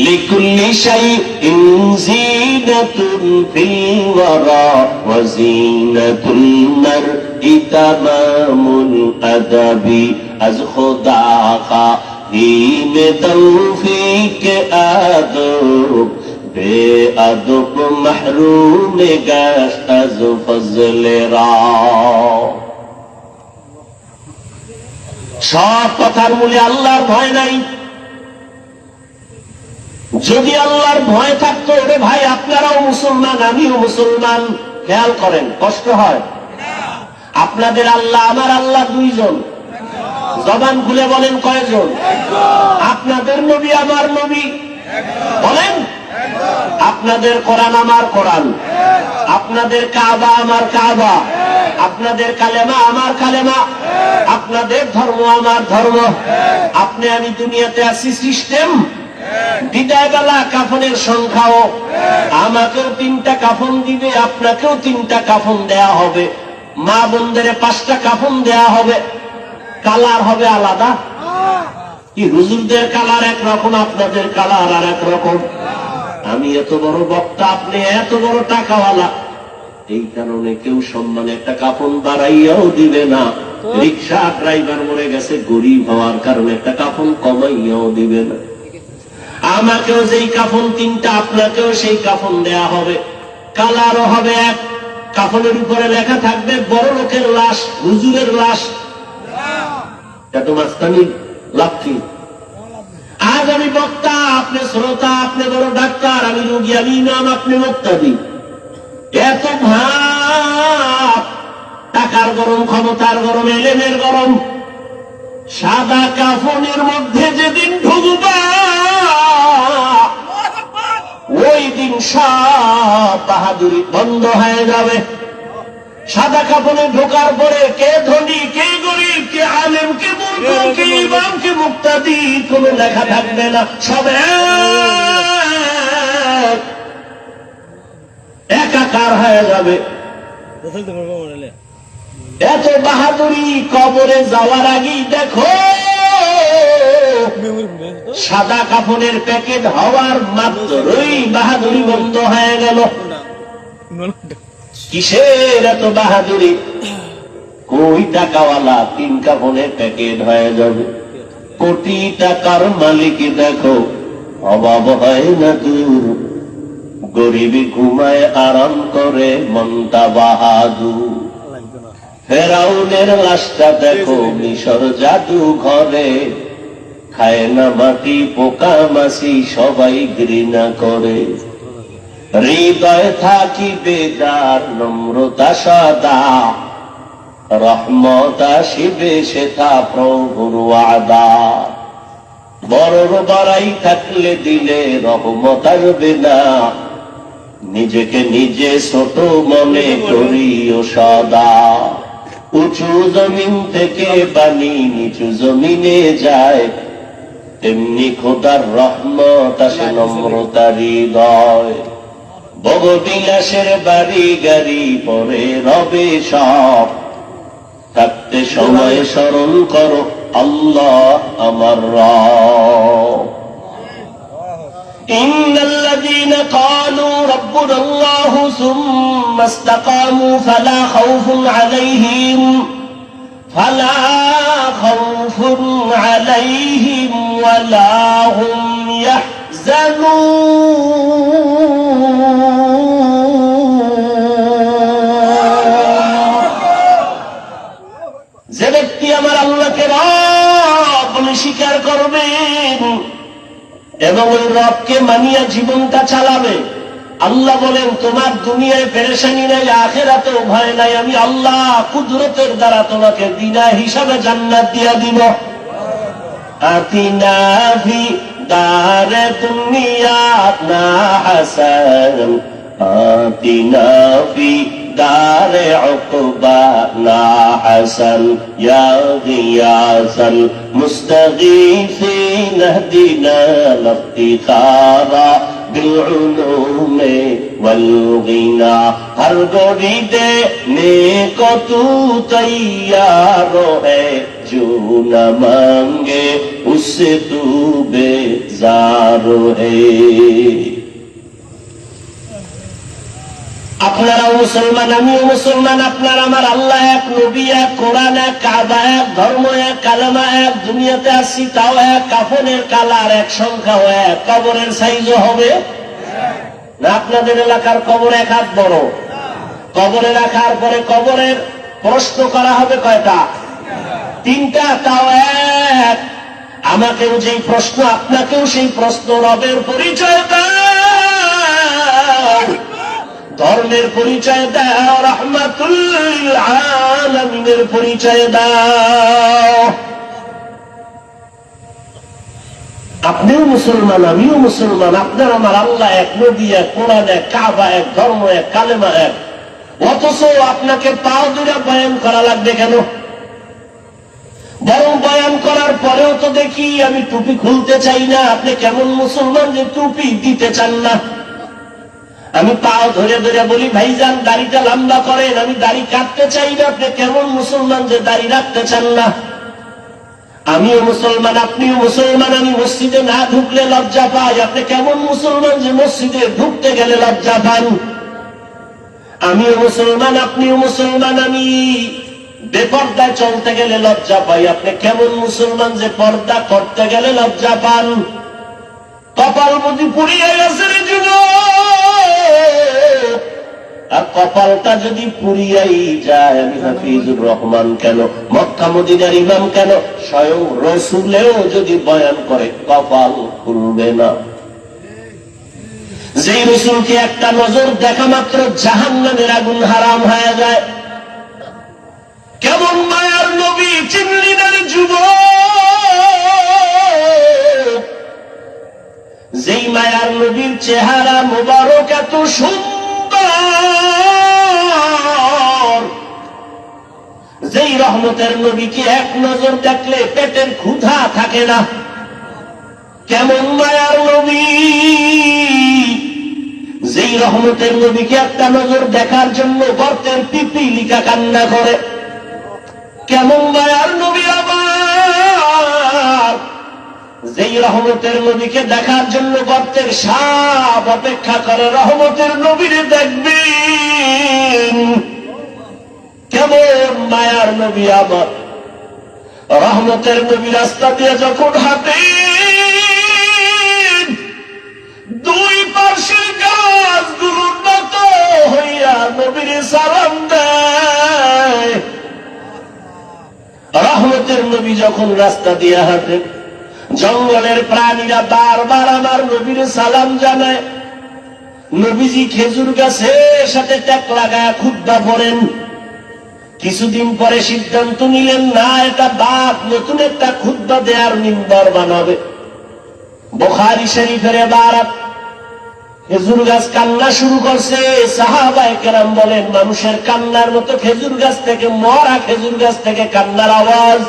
لكل شيء زينة في الورى وزينة المرء تمام الأدب از خدا خواهیم توفیق ادب بے ادب محروم گشت از فضل را সব কথার মূলে আল্লাহর ভয় নাই যদি আল্লাহর ভয় থাকতো রে ভাই, আপনারাও মুসলমান, আমিও মুসলমান। খেয়াল করেন, কষ্ট হয়। আপনাদের আল্লাহ, আমার আল্লাহ দুইজন। জবান খুলে বলেন, কয়জন? আপনাদের নবী, আমার নবী। বলেন, আপনাদের কোরআন আমার কোরআন। আপনাদের কাবা আমার কাবা। আপনাদের কালেমা আমার কালেমা। আপনাদের ধর্ম আমার ধর্ম। আপনি, আমি দুনিয়াতে আছি, সিস্টেম। বিদায় বেলা কাফনের সংখ্যাও। আমাকেও তিনটা কাফন দিবে, আপনাকেও তিনটা কাফন দেয়া হবে। মা বোনদের পাঁচটা কাফন দেয়া হবে। কালার হবে আলাদা। কি হুজুরদের কালার একরকম, আপনাদের কালার আর এক রকম আমি এত বড় বক্তা, আপনি এত বড় টাকাওয়ালা। এই কারণে কেউ সম্মানে একটা কাফন বাড়াইয়াও দিবে না। রিক্সা ড্রাইভার মরে গেছে, গরিব হওয়ার কারণে একটা কাফন কমাইয়াও দিবে না। আমাকেও যেই কাফন তিনটা, আপনাকেও সেই কাফন দেয়া হবে। কালারও হবে এক, কাফনের উপরে লেখা থাকবে, বড় লোকের লাশ, হুজুরের লাশ। লাভ আজ আমি বক্তা, আপনি শ্রোতা, আপনি বড় ডাক্তার, আমি রোগী, আমি ইমাম, আপনি মুক্তাদি। এত ভাব, টাকার গরম, ক্ষমতার গরম, এলেমের গরম সাদা কাফনের মধ্যে যেদিন ঢুকবা ওই দিন সব বাহাদুরি বন্ধ হয়ে যাবে। সাদা কাপড়ে ঢোকার পরে কে ধনী কে গরিব কে আলেম কে মূর্খ কে ইমাম কে মুক্তাদি কোন লেখা থাকবে না। সব একাকার হয়ে যাবে। এত বাহাদুরি কবরে যাওয়ার আগেই দেখো, সাদা কাফনের প্যাকেট হওয়ার মাত্রই বাহাদুরি বন্ধ হয়ে গেল। কিসের এত বাহাদুরি? কই টাকাওয়ালা তিন কাফনের প্যাকেট হয়ে যাবে। কোটি টাকার মালিক দেখো, অভাব হয় না দূর। গরিবী ঘুমায় আরাম করে মনটা বাহাদুর। ফেরাউনের লাশটা দেখো মিশর জাদু ঘরে। খায় না মাটি পোকা মাসি সবাই ঘৃণা করে। হৃদয় থাকিবে যার নম্রতা সদা। রহমত আসিবে সেথা প্রভুর ওয়াদা। বড় বড়াই থাকলে দিলে রহমত আসবে না। নিজেকে নিজে ছোট মনে করিও সদা। উঁচু জমিন থেকে বাণী নিচু জমিনে যায়। তেমনি খোদার রহমত আসে নম্রতার হৃদয়। বগবিলাসের বাড়ি গাড়ি পরে রবে সব। থাকতে সময় স্মরণ করো, আল্লাহ আমার রব। إن الذين قالوا ربنا الله ثم استقاموا فلا خوف عليهم فلا خوف عليهم ولا هم يحزنون. এবং ওই রবকে মানিয়া জীবনটা চালাবে। আল্লাহ বলেন, তোমার দুনিয়ায় পেরেশানি নাই, আখেরাতেও ভয় নাই, আমি আল্লাহ কুদরতের দ্বারা তোমাকে দিনা হিসাবে জান্নাত দিয়া দিব। আতিনা ফি দার দুনিয়া না হাসান। আতিনা ফি دار عقبانا حسن يا غياث المستغيثين اهدنا الافتخار بالعلوم والغنى ہر گوری دے نیک تو تیار ہے جو نہ مانگے اس تو بے زار ہے আপনারাও মুসলমান, আমিও মুসলমান, আপনার আমার আল্লাহ এক, নবী এক, কোরআন এক, কাবা এক, ধর্ম এক, কালামা এক, দুনিয়াতে আসছি তাও এক, কাফনের কালার এক, সংখ্যাও এক, কবরের সাইজও হবে। না, আপনাদের এলাকার কবর এক হাত বড়। কবরে রাখার পরে কবরের প্রশ্ন করা হবে কয়টা? তিনটা, তাও এক। আমাকেও যেই প্রশ্ন, আপনাকেও সেই প্রশ্ন, রবের পরিচয় দাও। ধর্মের পরিচয় দাও, রহমাতুল আলমিনের পরিচয় দাও। আপনিও মুসলমান, আমিও মুসলমান, আপনার আমার আল্লাহ এক নদী এক কোরআন, এক কাবা, এক ধর্ম, এক কালেমা, এক। অথচ আপনাকে পাও দূরে বয়ান করা লাগবে কেন? বরং বয়ান করার পরেও তো দেখি, আমি টুপি খুলতে চাই না। আপনি কেমন মুসলমান যে টুপি দিতে চান না? আমি পাও ধরে ধরে বলি, ভাইজান, দাড়িটা লম্বা করেন, আমি দাড়ি কাটতে চাই না, আপনি কেমন মুসলমান যে দাড়ি রাখতে চান না? আমিও মুসলমান, আপনিও মুসলমান, আমি মসজিদে না ঢুকলে লজ্জা পাই, আপনি কেমন মুসলমান যে মসজিদে ঢুকতে গেলে লজ্জা পান? আমিও মুসলমান, আপনিও মুসলমান, আমি বেপর্দায় চলতে গেলে লজ্জা পাই, আপনি কেমন মুসলমান যে পর্দা করতে গেলে লজ্জা পান? কপাল বুঝি পুড়িয়ে গেছে। আর কপালটা যদি পুরিয়াই যায়, আমি হাফিজুর রহমান কেন? মক্কা মদিনার ইমাম কেন? স্বয়ং রসুলেও যদি বয়ান করে, কপাল খুলবে না। যেই রসুলকে একটা নজর দেখা মাত্র জাহান আগুন হারাম হয়ে যায়। কেমন মায়ার নবী চিনলিনের যুব যেই মায়ার নবীর চেহারা মোবারক এত সুন্দর। যেই রহমতের নবীকে এক নজর দেখলে পেটের ক্ষুধা থাকে না। কেমন মায়ার নবী। যেই রহমতের নবীকে একটা নজর দেখার জন্য গর্তের পিপিলিকা কান্না করে। কেমন মায়ার নবী যেই রহমতের নবীকে দেখার জন্য গর্তের সাপ অপেক্ষা করে, রহমতের নবীরে দেখবেন। কেমন মায়ার নবী আবার। রহমতের নবী রাস্তা দিয়ে যখন হাঁটে দুই পাশের গাছগুলোর মতো হইয়া নবীর সালাম দেয়। রহমতের নবী যখন রাস্তা দিয়ে হাঁটে জঙ্গলের প্রাণীরা বারবার আমার নবীর সালাম জানায় নবীজি খেজুর গাছের সাথে ট্যাক লাগায় খুদ্া পড়েন কিছুদিন পরে সিদ্ধান্ত নিলেন, না, এটা বাপ নতুন একটা খুদ্া দেয়ার মিম্বর বানাবে। বোখারি শরীফের বারাত খেজুর গাছ কান্না শুরু করছে। সাহাবায় কেরাম বলেন, মানুষের কান্নার মতো খেজুর গাছ থেকে মরা খেজুর গাছ থেকে কান্নার আওয়াজ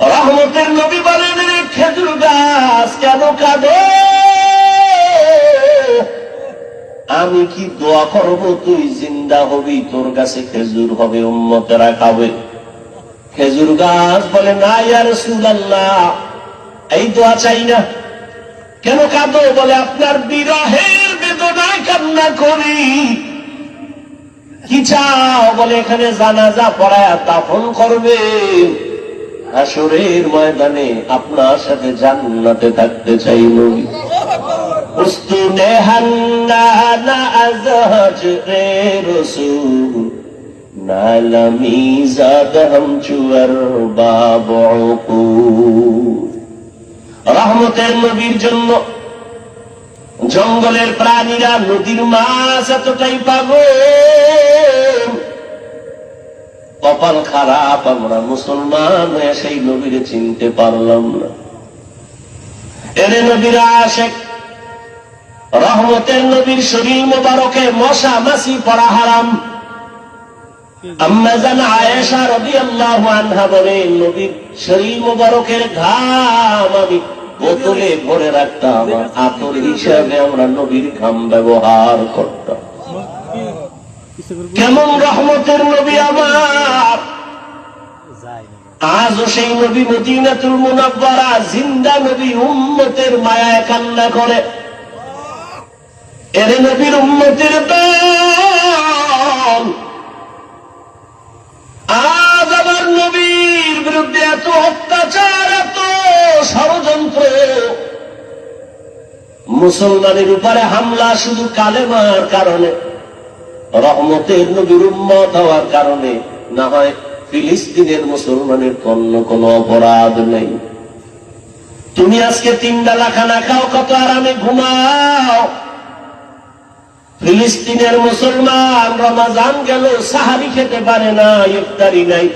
রহমতের নবী বলেন খেজুর গাছ কেন কাঁদে? আমি কি দোয়া করব? তুই জিন্দা হবি, তোর কাছে খেজুর হবে, উম্মতেরা খাবে। খেজুর গাছ বলে, না ইয়ার সুলাল্লাহ এই দোয়া চাই না। কেন কাঁদো? বলে, আপনার বিরহের বেদনায় কান্না করি। কি চাও? বলে, এখানে জানাজা পড়ায় দাফন করবে। হাসরের ময়দানে আপনার সাথে জান্নাতে থাকতে চাই নবী উস্তুনে হান্না আজহাজ রে রসুল নালামি জাদ হাম চুয়ার বাবু রহমতের নবীর জন্য জঙ্গলের প্রাণীরা নদীর মাছ এতটাই পাগল। কপাল খারাপ, আমরা মুসলমান হয়ে সেই নবীরে চিনতে পারলাম না। এরে নবীরা আশেক, রহমতের নবীর শরীর মোবারকে মশা মাসি পড়া হারাম। আমরা নবীর ঘাম ব্যবহার করতাম। কেমন রহমতের নবী আমার? আজও সেই নবী মদিনাতুল মুনাব্বারা জিন্দা নবী উম্মতের মায়ায় কান্না করে। এর নবীর উম্মতের আজ আমার নবীর বিরুদ্ধে এত অত্যাচার এত ষড়যন্ত্র। মুসলমানের উপরে হামলা শুধু কালেমার কারণে। রহমতের নবীর উম্মত হওয়ার কারণে না হয় ফিলিস্তিনের মুসলমানের অন্য কোনো অপরাধ নেই। তুমি আজকে তিন বেলা খানা খাও, কত আরামে ঘুমাও। ফিলিস্তিনের মুসলমান রমাজান গেল সাহারি খেতে পারে না, ইফতারি নাই।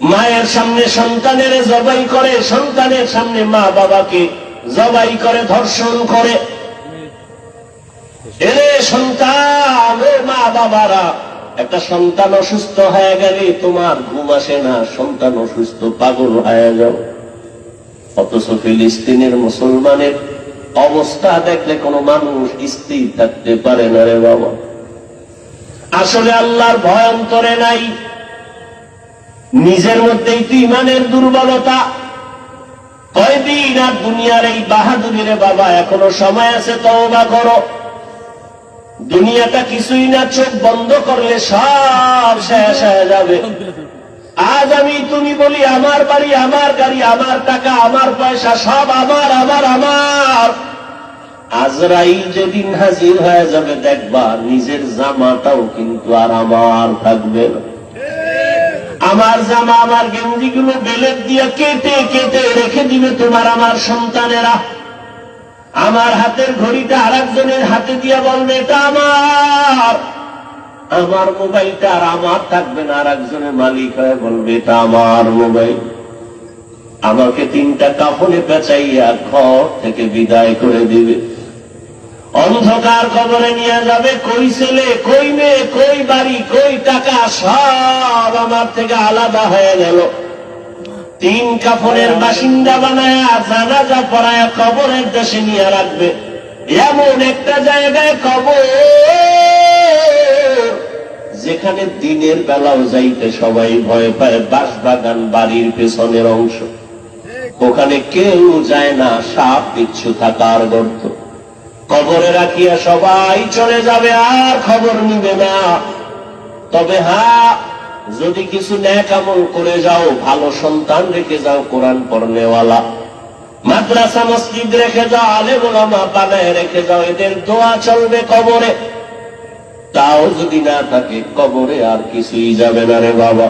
মায়ের সামনে সন্তানের জবাই করে, সন্তানের সামনে মা বাবাকে জবাই করে, ধর্ষণ করে। একটা সন্তান অসুস্থ হয়ে গেলে তোমার ঘুম আসে না, সন্তান অসুস্থ পাগল হয়ে যাও। অথচ ফিলিস্তিনের মুসলমানের অবস্থা দেখলে কোনো মানুষ স্থির থাকতে পারে না রে বাবা। আসলে আল্লাহর ভয় অন্তরে নাই। নিজের মধ্যেই তো ইমানের দুর্বলতা। কয়দিন আর দুনিয়ার এই বাহাদুরি রে বাবা, এখনও সময় আছে তওবা করো। দুনিয়াটা কিছুই না, চোখ বন্ধ করলে সব শেষ হয়ে যাবে। আজ আমি তুমি বলি, আমার বাড়ি, আমার গাড়ি, আমার টাকা, আমার পয়সা, সব আমার আমার আমার। আজরাইল যেদিন হাজির হয়ে যাবে, দেখবা নিজের জামাটাও কিন্তু আর আমার থাকবে আমার জামা, আমার গেঞ্জি গুলো বেলেট দিয়ে কেটে কেটে রেখে দিবে তোমার আমার সন্তানেরা। আমার হাতের ঘড়িটা আর একজনের হাতে দিয়ে বলবে, এটা আমার। আমার মোবাইলটা আর আমার থাকবে না আর একজনের মালিক হয়ে বলবে, এটা আমার মোবাইল। আমাকে তিনটা কাফনে পেঁচাইয়া ঘর থেকে বিদায় করে দিবে। অন্ধকার কবরে নিয়ে যাবে, কই ছেলে, কই মেয়ে, কই বাড়ি, কই টাকা? সব আমার থেকে আলাদা হয়ে গেল। তিন কাফনের বাসিন্দা বানায় জানাজা পড়ায় কবরের দেশে নিয়ে রাখবে। এমন একটা জায়গায় কবর। যেখানে দিনের বেলাও যাইতে সবাই ভয় পায়, বাঁশবাগান বাড়ির পেছনের অংশ। ওখানে কেউ যায় না, সাপ বিচ্ছু থাকার গর্ত। কবরে রাখিয়া সবাই চলে যাবে, আর খবর নিবে না। তবে হ্যাঁ যদি কিছু ন্যাক আমল করে যাও, ভালো সন্তান রেখে যাও কোরআন পড়নেওয়ালা। মাদ্রাসা, মসজিদ রেখে যাও আলে গোলামা বানায় রেখে যাও, এদের দোয়া চলবে কবরে। তাও যদি না থাকে, কবরে আর কিছুই যাবে না রে বাবা।